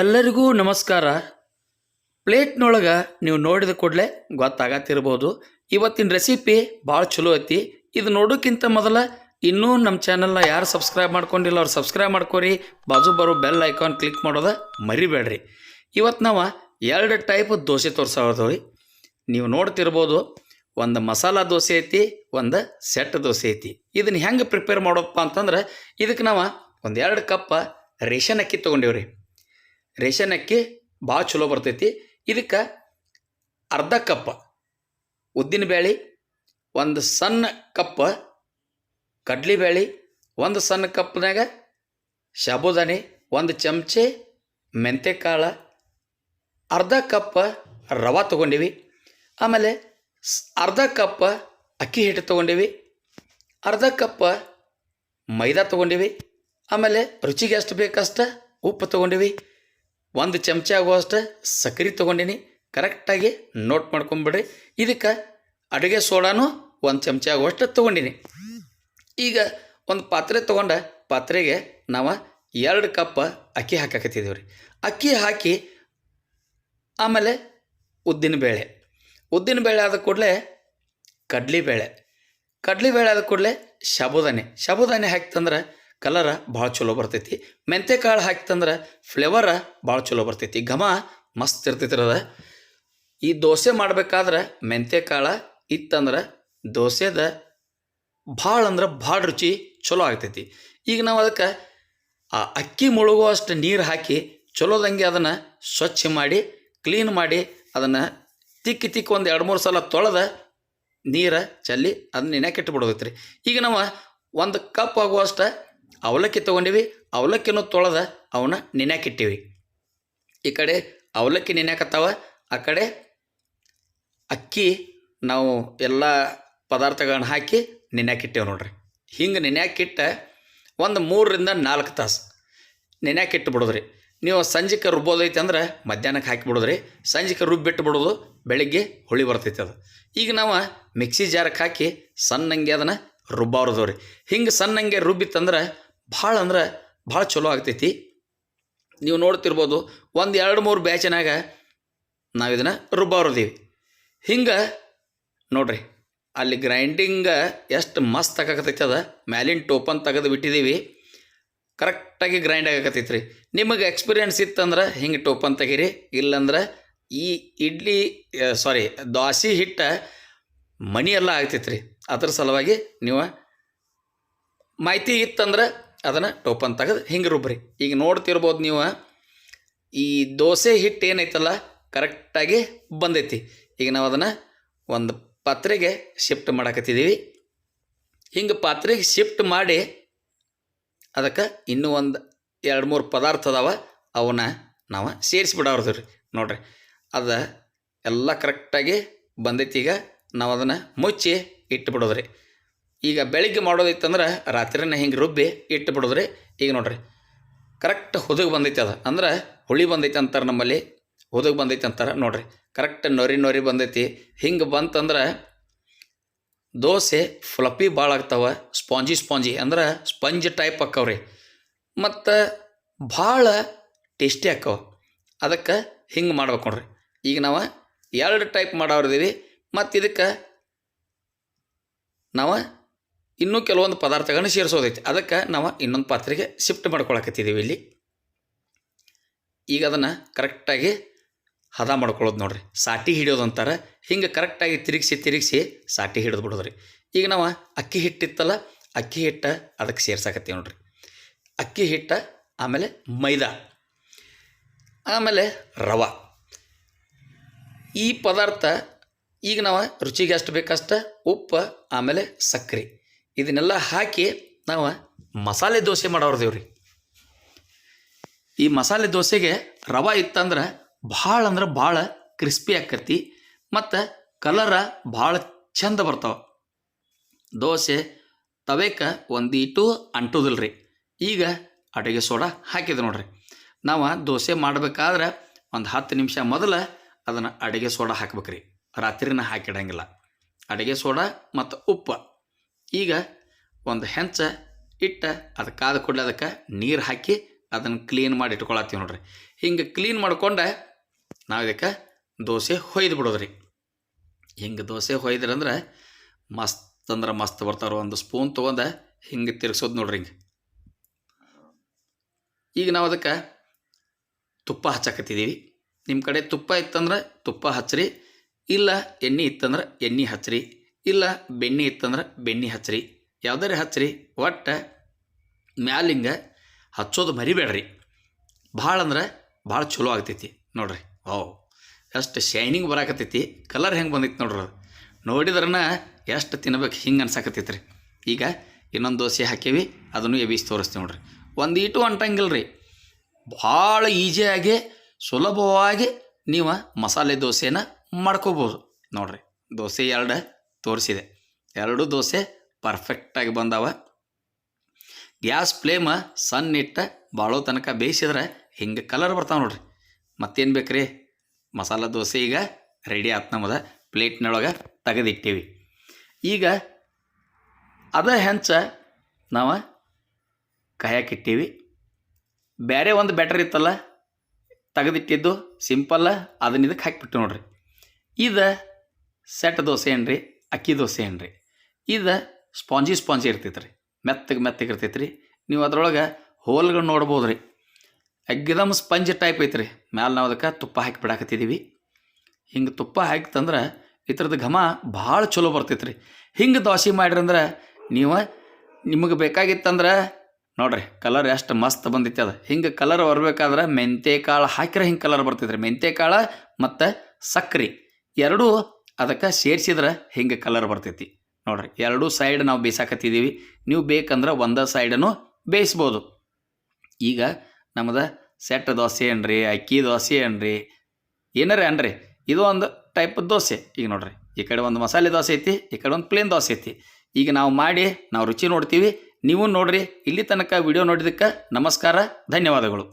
ಎಲ್ಲರಿಗೂ ನಮಸ್ಕಾರ. ಪ್ಲೇಟ್ನೊಳಗೆ ನೀವು ನೋಡಿದ ಕೂಡಲೇ ಗೊತ್ತಾಗತ್ತಿರ್ಬೋದು. ಇವತ್ತಿನ ರೆಸಿಪಿ ಭಾಳ ಚಲೋ ಐತಿ. ಇದು ನೋಡೋಕ್ಕಿಂತ ಮೊದಲ ಇನ್ನೂ ನಮ್ಮ ಚಾನಲ್ನ ಯಾರು ಸಬ್ಸ್ಕ್ರೈಬ್ ಮಾಡ್ಕೊಂಡಿಲ್ಲ ಅವ್ರು ಸಬ್ಸ್ಕ್ರೈಬ್ ಮಾಡ್ಕೊರಿ. ಬಾಜು ಬರೋ ಬೆಲ್ ಐಕಾನ್ ಕ್ಲಿಕ್ ಮಾಡೋದ ಮರಿಬೇಡ್ರಿ. ಇವತ್ತು ನಾವು ಎರಡು ಟೈಪ್ ದೋಸೆ ತೋರ್ಸೋದವ್ರಿ ನೀವು ನೋಡ್ತಿರ್ಬೋದು ಒಂದು ಮಸಾಲ ದೋಸೆ ಐತಿ, ಒಂದು ಸೆಟ್ ದೋಸೆ ಐತಿ. ಇದನ್ನು ಹೆಂಗೆ ಪ್ರಿಪೇರ್ ಮಾಡೋಪ್ಪ ಅಂತಂದ್ರೆ ಇದಕ್ಕೆ ನಾವು ಒಂದು ಎರಡು ಕಪ್ ರೇಷನ್ ಅಕ್ಕಿ ತೊಗೊಂಡೇವ್ರಿ. ರೇಷನ್ ಅಕ್ಕಿ ಭಾಳ ಚಲೋ ಬರ್ತೈತಿ. ಇದಕ್ಕೆ ಅರ್ಧ ಕಪ್ ಉದ್ದಿನ ಬೇಳೆ, ಒಂದು ಸಣ್ಣ ಕಪ್ ಕಡ್ಲಿಬೇಳೆ ಒಂದು ಸಣ್ಣ ಕಪ್ನಾಗ ಸಾಬುದಾನಿ ಒಂದು ಚಮಚೆ ಮೆಂತೆಕಾಳು, ಅರ್ಧ ಕಪ್ ರವೆ ತೊಗೊಂಡಿವಿ. ಆಮೇಲೆ ಸ್- ಅರ್ಧ ಕಪ್ ಅಕ್ಕಿ ಹಿಟ್ಟು ತೊಗೊಂಡಿವಿ. ಅರ್ಧ ಕಪ್ ಮೈದಾ ತೊಗೊಂಡಿವಿ. ಆಮೇಲೆ ರುಚಿಗೆ ಎಷ್ಟು ಬೇಕಷ್ಟು ಉಪ್ಪು ತೊಗೊಂಡಿವಿ. ಒಂದು ಚಮಚ ಆಗುವಷ್ಟು ಸಕ್ಕರೆ ತೊಗೊಂಡಿನಿ. ಕರೆಕ್ಟಾಗಿ ನೋಟ್ ಮಾಡ್ಕೊಂಬಿಡ್ರಿ. ಇದಕ್ಕೆ ಅಡುಗೆ ಸೋಡಾನು ಒಂದು ಚಮಚ ಆಗುವಷ್ಟು ತೊಗೊಂಡಿನಿ. ಈಗ ಒಂದು ಪಾತ್ರೆ ತೊಗೊಂಡ ಪಾತ್ರೆಗೆ ನಾವು ಎರಡು ಕಪ್ ಅಕ್ಕಿ ಹಾಕಾಕತ್ತಿದ್ದೀವಿ ರೀ ಅಕ್ಕಿ ಹಾಕಿ ಆಮೇಲೆ ಉದ್ದಿನಬೇಳೆ ಉದ್ದಿನಬೇಳೆ ಆದ ಕೂಡಲೇ ಕಡ್ಲಿಬೇಳೆ ಕಡ್ಲಿಬೇಳೆ ಆದ ಕೂಡಲೇ ಸಾಬುದಾನಿ ಸಾಬುದಾನಿ ಹಾಕ್ತಂದ್ರೆ ಕಲರ ಭಾಳ ಚಲೋ ಬರ್ತೈತಿ. ಮೆಂತೆಕಾಳು ಹಾಕಿತಂದ್ರೆ ಫ್ಲೇವರ ಭಾಳ ಚಲೋ ಬರ್ತೈತಿ. ಘಮ ಮಸ್ತ್ ಇರ್ತೈತಿ ಅದ. ಈ ದೋಸೆ ಮಾಡ್ಬೇಕಾದ್ರೆ ಮೆಂತೆಕಾಳು ಇತ್ತಂದ್ರೆ ದೋಸೆದ ಭಾಳ ಅಂದ್ರೆ ಭಾಳ ರುಚಿ ಚಲೋ ಆಗ್ತೈತಿ. ಈಗ ನಾವು ಅದಕ್ಕೆ ಆ ಅಕ್ಕಿ ಮುಳುಗುವಷ್ಟು ನೀರು ಹಾಕಿ ಚಲೋದಂಗೆ ಅದನ್ನು ಸ್ವಚ್ಛ ಮಾಡಿ ಕ್ಲೀನ್ ಮಾಡಿ ಅದನ್ನು ತಿಕ್ಕಿ ತಿಕ್ಕಿ ಒಂದು ಎರಡು ಮೂರು ಸಲ ತೊಳೆದ ನೀರು ಚಲ್ಲಿ ಅದನ್ನ ನೆನೆಕಿಟ್ಟು ಬಿಡೋದೈತ್ರಿ ಈಗ ನಾವು ಒಂದು ಕಪ್ ಆಗುವಷ್ಟು ಅವಲಕ್ಕಿ ತೊಗೊಂಡಿವಿ, ಅವಲಕ್ಕಿನೂ ತೊಳೆದ ಅವನ್ನ ನೆನೆಯಾಕಿಟ್ಟಿವಿ. ಈ ಕಡೆ ಅವಲಕ್ಕಿ ನೆನೆಯಾಕತ್ತಾವ, ಆ ಕಡೆ ಅಕ್ಕಿ ನಾವು ಎಲ್ಲ ಪದಾರ್ಥಗಳನ್ನ ಹಾಕಿ ನೆನೆಯಾಕಿಟ್ಟೇವೆ ನೋಡ್ರಿ. ಹಿಂಗೆ ನೆನೆಯಾಕಿಟ್ಟ ಒಂದು ಮೂರರಿಂದ ನಾಲ್ಕು ತಾಸು ನೆನೆಯಾಕಿಟ್ಟು ಬಿಡೋದ್ರಿ. ನೀವು ಸಂಜೆಗೆ ರುಬ್ಬೋದೈತೆ ಅಂದ್ರೆ ಮಧ್ಯಾಹ್ನಕ್ಕೆ ಹಾಕಿ ಬಿಡೋದ್ರಿ. ಸಂಜೆಗೆ ರುಬ್ಬಿಟ್ಟು ಬಿಡೋದು ಬೆಳಿಗ್ಗೆ ಹುಳಿ ಬರ್ತೈತೆ ಅದು. ಈಗ ನಾವು ಮಿಕ್ಸಿ ಜಾರಕ್ಕೆ ಹಾಕಿ ಸಣ್ಣಂಗೆ ಅದನ್ನು ರುಬ್ಬಾರ್ದವ್ರಿ ಹಿಂಗೆ ಸಣ್ಣಂಗೆ ರುಬ್ಬಿತ್ತಂದ್ರೆ ಭಾಳ ಅಂದ್ರೆ ಭಾಳ ಚಲೋ ಆಗ್ತೈತಿ. ನೀವು ನೋಡ್ತಿರ್ಬೋದು ಒಂದು ಎರಡು ಮೂರು ಬ್ಯಾಚಿನಾಗ ನಾವು ಇದನ್ನು ರುಬ್ಬಾರದೀವಿ ಹಿಂಗೆ ನೋಡ್ರಿ, ಅಲ್ಲಿ ಗ್ರೈಂಡಿಂಗ ಎಷ್ಟು ಮಸ್ತ್ ಆಗಾಕತ್ತೈತಿ ಅದ. ಮ್ಯಾಲಿನ ಟೋಪನ್ ತೆಗೆದು ಬಿಟ್ಟಿದ್ದೀವಿ ಕರೆಕ್ಟಾಗಿ ಗ್ರೈಂಡ್ ಆಗಕತ್ತೈತಿ ರೀ ನಿಮಗೆ ಎಕ್ಸ್ಪೀರಿಯನ್ಸ್ ಇತ್ತಂದ್ರೆ ಹಿಂಗೆ ಟೋಪನ್ ತೆಗೀರಿ. ಇಲ್ಲಂದ್ರೆ ಈ ಇಡ್ಲಿ ಸಾರಿ ದೋಸೆ ಹಿಟ್ಟ ಮಣಿ ಎಲ್ಲ ಆಗ್ತೈತಿ ರೀ ಅದ್ರ ಸಲುವಾಗಿ ನೀವು ಮಾಹಿತಿ ಇತ್ತಂದ್ರೆ ಅದನ್ನು ಟೋಪನ್ ತೆಗೆದು ಹಿಂಗೆ ರುಬ್ರಿ. ಈಗ ನೋಡ್ತಿರ್ಬೋದು ನೀವು, ಈ ದೋಸೆ ಹಿಟ್ಟು ಏನೈತಲ್ಲ ಕರೆಕ್ಟಾಗಿ ಬಂದೈತಿ. ಈಗ ನಾವು ಅದನ್ನು ಒಂದು ಪಾತ್ರೆಗೆ ಶಿಫ್ಟ್ ಮಾಡಕತ್ತಿದ್ದೀವಿ ಹಿಂಗೆ ಪಾತ್ರೆಗೆ ಶಿಫ್ಟ್ ಮಾಡಿ ಅದಕ್ಕೆ ಇನ್ನೂ ಒಂದು ಎರಡು ಮೂರು ಪದಾರ್ಥ ಅದಾವ, ಅವನ್ನ ನಾವು ಸೇರಿಸ್ಬಿಡೋರ್ದು ರೀ ನೋಡ್ರಿ, ಅದು ಎಲ್ಲ ಕರೆಕ್ಟಾಗಿ ಬಂದೈತಿ. ಈಗ ನಾವು ಅದನ್ನು ಮುಚ್ಚಿ ಇಟ್ಟು ಬಿಡೋದ್ರಿ ಈಗ ಬೆಳಿಗ್ಗೆ ಮಾಡೋದಿತ್ತಂದ್ರೆ ರಾತ್ರಿನ ಹಿಂಗೆ ರುಬ್ಬಿ ಇಟ್ಟು ಬಿಡೋದ್ರಿ. ಈಗ ನೋಡ್ರಿ ಕರೆಕ್ಟ್ ಹುದಗೆ ಬಂದೈತೆ ಅದು. ಅಂದ್ರೆ ಹುಳಿ ಬಂದೈತೆ ಅಂತಾರೆ ನಮ್ಮಲ್ಲಿ, ಹುದುಗೆ ಬಂದೈತೆ ಅಂತಾರೆ ನೋಡ್ರಿ. ಕರೆಕ್ಟ್ ನೊರಿ ನೊರಿ ಬಂದೈತಿ. ಹಿಂಗೆ ಬಂತಂದ್ರೆ ದೋಸೆ ಫ್ಲಪ್ಪಿ ಭಾಳ ಆಗ್ತಾವೆ, ಸ್ಪಾಂಜಿ ಸ್ಪಾಂಜಿ ಅಂದ್ರೆ ಸ್ಪಂಜ್ ಟೈಪ್ ಆಕ್ಕವ್ರಿ ಮತ್ತು ಭಾಳ ಟೇಸ್ಟಿ ಆಕ್ಕವ ಅದಕ್ಕೆ ಹಿಂಗೆ ಮಾಡ್ಬೇಕು ನೋಡ್ರಿ. ಈಗ ನಾವು ಎರಡು ಟೈಪ್ ಮಾಡೋರಿದ್ದೀವಿ. ಮತ್ತು ಇದಕ್ಕೆ ನಾವು ಇನ್ನೂ ಕೆಲವೊಂದು ಪದಾರ್ಥಗಳನ್ನ ಸೇರಿಸೋದೈತಿ. ಅದಕ್ಕೆ ನಾವು ಇನ್ನೊಂದು ಪಾತ್ರೆಗೆ ಶಿಫ್ಟ್ ಮಾಡ್ಕೊಳಕತ್ತಿದ್ದೀವಿ ಇಲ್ಲಿ. ಈಗ ಅದನ್ನು ಕರೆಕ್ಟಾಗಿ ಹದ ಮಾಡ್ಕೊಳ್ಳೋದು ನೋಡ್ರಿ. ಸಾಟಿ ಹಿಡಿಯೋದು ಅಂತಾರೆ. ಹಿಂಗೆ ಕರೆಕ್ಟಾಗಿ ತಿರುಗಿಸಿ ತಿರುಗಿಸಿ ಸಾಟಿ ಹಿಡಿದು ಬಿಡೋದ್ರಿ. ಈಗ ನಾವು ಅಕ್ಕಿ ಹಿಟ್ಟಿತ್ತಲ್ಲ, ಅಕ್ಕಿ ಹಿಟ್ಟು ಅದಕ್ಕೆ ಸೇರ್ಸಾಕತ್ತೀವಿ ನೋಡ್ರಿ. ಅಕ್ಕಿ ಹಿಟ್ಟ, ಆಮೇಲೆ ಮೈದಾ, ಆಮೇಲೆ ರವ. ಈ ಪದಾರ್ಥ ಈಗ ನಾವು ರುಚಿಗೆ ಅಷ್ಟು ಬೇಕಷ್ಟು ಉಪ್ಪು, ಆಮೇಲೆ ಸಕ್ಕರೆ ಇದನ್ನೆಲ್ಲ ಹಾಕಿ ನಾವು ಮಸಾಲೆ ದೋಸೆ ಮಾಡೋರ್ದೇವ್ರಿ ಈ ಮಸಾಲೆ ದೋಸೆಗೆ ರವೆ ಇತ್ತಂದ್ರೆ ಭಾಳ ಅಂದ್ರೆ ಭಾಳ ಕ್ರಿಸ್ಪಿ ಆಕತಿ ಮತ್ತು ಕಲರ ಭಾಳ ಚಂದ ಬರ್ತಾವ. ದೋಸೆ ತವೇಕ ಒಂದೀಟು ಅಂಟುದಿಲ್ಲ ರೀ ಈಗ ಅಡುಗೆ ಸೋಡಾ ಹಾಕಿದೆ ನೋಡ್ರಿ. ನಾವು ದೋಸೆ ಮಾಡಬೇಕಾದ್ರೆ ಒಂದು ಹತ್ತು ನಿಮಿಷ ಮೊದಲು ಅದನ್ನು ಅಡುಗೆ ಸೋಡಾ ಹಾಕ್ಬೇಕ್ರಿ. ರಾತ್ರಿನ ಹಾಕಿಡಂಗಿಲ್ಲ. ಅಡುಗೆ ಸೋಡಾ ಮತ್ತು ಉಪ್ಪು. ಈಗ ಒಂದು ಹೆಂಚ ಇಟ್ಟು ಅದಕ್ಕಾದ ಕಾದ ಕೂಡಲೇ ಅದಕ್ಕೆ ನೀರು ಹಾಕಿ ಅದನ್ನು ಕ್ಲೀನ್ ಮಾಡಿ ಇಟ್ಕೊಳತ್ತೀವಿ ನೋಡ್ರಿ. ಹಿಂಗೆ ಕ್ಲೀನ್ ಮಾಡ್ಕೊಂಡೆ ನಾವು ಇದಕ್ಕೆ ದೋಸೆ ಹೊಯ್ದು ಬಿಡೋದ್ರಿ. ಹಿಂಗೆ ದೋಸೆ ಹೊಯ್ದ್ರಂದ್ರೆ ಮಸ್ತ್ ಅಂದ್ರೆ ಮಸ್ತ್ ಬರ್ತಾರೆ ಒಂದು ಸ್ಪೂನ್ ತೊಗೊಂಡು ಹಿಂಗೆ ತಿರ್ಗ್ಸೋದು ನೋಡ್ರಿ ಹಿಂಗೆ. ಈಗ ನಾವು ಅದಕ್ಕೆ ತುಪ್ಪ ಹಚ್ಚಾಕತ್ತಿದ್ದೀವಿ ನಿಮ್ಮ ಕಡೆ ತುಪ್ಪ ಇತ್ತಂದ್ರೆ ತುಪ್ಪ ಹಚ್ಚಿರಿ ಇಲ್ಲ ಎಣ್ಣೆ ಇತ್ತಂದ್ರೆ ಎಣ್ಣೆ ಹಚ್ಚ್ರಿ ಇಲ್ಲ ಬೆಣ್ಣೆ ಇತ್ತಂದ್ರೆ ಬೆಣ್ಣೆ ಹಚ್ಚ್ರಿ ಯಾವ್ದಾರ ಹಚ್ಚ್ರಿ ಒಟ್ಟು ಮ್ಯಾಲಿಂಗ ಹಚ್ಚೋದು ಮರಿಬೇಡ್ರಿ. ಭಾಳ ಅಂದ್ರೆ ಭಾಳ ಚಲೋ ಆಗ್ತೈತಿ ನೋಡ್ರಿ. ಓ ಎಷ್ಟು ಶೈನಿಂಗ್ ಬರಾಕತ್ತೈತಿ. ಕಲರ್ ಹೆಂಗೆ ಬಂದೈತಿ ನೋಡ್ರಿ ಅದು. ನೋಡಿದ್ರನ ಎಷ್ಟು ತಿನ್ಬೇಕು ಹಿಂಗೆ ಅನ್ಸಾಕತ್ತೈತಿ ರೀ ಈಗ ಇನ್ನೊಂದು ದೋಸೆ ಹಾಕೀವಿ, ಅದನ್ನು ಎಬಿಸಿ ತೋರಿಸ್ತೀವಿ ನೋಡ್ರಿ. ಒಂದು ಈಟು ಅಂಟಂಗಿಲ್ಲ ರೀ ಭಾಳ ಈಸಿಯಾಗಿ ಸುಲಭವಾಗಿ ನೀವು ಮಸಾಲೆ ದೋಸೆನ ಮಾಡ್ಕೋಬೋದು ನೋಡ್ರಿ. ದೋಸೆ ಎರಡು ತೋರಿಸಿದೆ. ಎರಡು ದೋಸೆ ಪರ್ಫೆಕ್ಟಾಗಿ ಬಂದಾವ. ಗ್ಯಾಸ್ ಫ್ಲೇಮ ಸಣ್ಣ ಇಟ್ಟ ಬಾಳೋ ತನಕ ಬೇಯಿಸಿದ್ರೆ ಹಿಂಗೆ ಕಲರ್ ಬರ್ತಾವೆ ನೋಡ್ರಿ. ಮತ್ತೇನು ಬೇಕ್ರಿ? ಮಸಾಲ ದೋಸೆ ಈಗ ರೆಡಿ ಆತು ನಮ್ಮದ ಪ್ಲೇಟ್ನೊಳಗೆ ತೆಗೆದಿಟ್ಟೀವಿ. ಈಗ ಅದ ಹೆಂಚ ನಾವು ಕಾಯಕ್ಕಿಟ್ಟೀವಿ ಬೇರೆ ಒಂದು ಬ್ಯಾಟ್ರಿ ಇತ್ತಲ್ಲ, ತೆಗೆದಿಟ್ಟಿದ್ದು ಸಿಂಪಲ್ಲ ಅದನ್ನ ಇದಕ್ಕೆ ಹಾಕಿಬಿಟ್ಟು ನೋಡ್ರಿ. ಇದು ಸೆಟ್ ದೋಸೆ ಏನ್ರಿ? ಅಕ್ಕಿ ದೋಸೆ ಏನ್ರಿ ಇದು ಸ್ಪಾಂಜಿ ಸ್ಪಾಂಜಿ ಇರ್ತೈತೆ ರೀ ಮೆತ್ತಗೆ ಮೆತ್ತಗೆ ಇರ್ತೈತೆ ರೀ ನೀವು ಅದ್ರೊಳಗೆ ಹೋಲ್ಗಳು ನೋಡ್ಬೋದು ರೀ. ಎಗ್ದಮ್ ಸ್ಪಂಜ್ ಟೈಪ್ ಐತ್ರಿ. ಮ್ಯಾಲೆ ನಾವು ಅದಕ್ಕೆ ತುಪ್ಪ ಹಾಕಿ ಬಿಡಾಕತ್ತಿದ್ದೀವಿ ಹಿಂಗೆ ತುಪ್ಪ ಹಾಕ್ತಂದ್ರೆ ಥರದ ಘಮ ಭಾಳ ಚಲೋ ಬರ್ತೈತೆ ರೀ ಹಿಂಗೆ ದೋಸೆ ಮಾಡಿರಂದ್ರೆ ನೀವು ನಿಮಗೆ ಬೇಕಾಗಿತ್ತಂದ್ರೆ ನೋಡ್ರಿ ಕಲರ್ ಎಷ್ಟು ಮಸ್ತ್ ಬಂದಿತ್ತು ಅದು. ಹಿಂಗೆ ಕಲರ್ ಬರಬೇಕಾದ್ರೆ ಮೆಂತೆ ಕಾಳು ಹಾಕಿದ್ರೆ ಹಿಂಗೆ ಕಲರ್ ಬರ್ತೈತೆ ರೀ ಮೆಂತೆ ಕಾಳು ಮತ್ತು ಸಕ್ರೆ. ಎರಡೂ ಅದಕ್ಕೆ ಸೇರಿಸಿದ್ರೆ ಹಿಂಗೆ ಕಲರ್ ಬರ್ತೈತಿ. ನೋಡ್ರಿ, ಎರಡೂ ಸೈಡ್ ನಾವು ಬೇಯಿಸಾಕತ್ತಿದ್ದೀವಿ ನೀವು ಬೇಕಂದ್ರೆ ಒಂದೇ ಸೈಡನ್ನು ಬೇಯಿಸ್ಬೋದು. ಈಗ ನಮ್ದು ಸೆಟ್ ದೋಸೆ ಏನ್ರಿ, ಅಕ್ಕಿ ದೋಸೆ ಏನ್ರಿ, ಏನಾರ ಅನ್ರಿ ಇದು ಒಂದು ಟೈಪ್ ದೋಸೆ. ಈಗ ನೋಡ್ರಿ, ಈ ಕಡೆ ಒಂದು ಮಸಾಲೆ ದೋಸೆ ಐತಿ, ಈ ಕಡೆ ಒಂದು ಪ್ಲೇನ್ ದೋಸೆ ಐತಿ. ಈಗ ನಾವು ಮಾಡಿ, ನಾವು ರುಚಿ ನೋಡ್ತೀವಿ. ನೀವು ನೋಡ್ರಿ, ಇಲ್ಲಿ ತನಕ ವಿಡಿಯೋ ನೋಡಿದ್ದಕ್ಕೆ ನಮಸ್ಕಾರ, ಧನ್ಯವಾದಗಳು.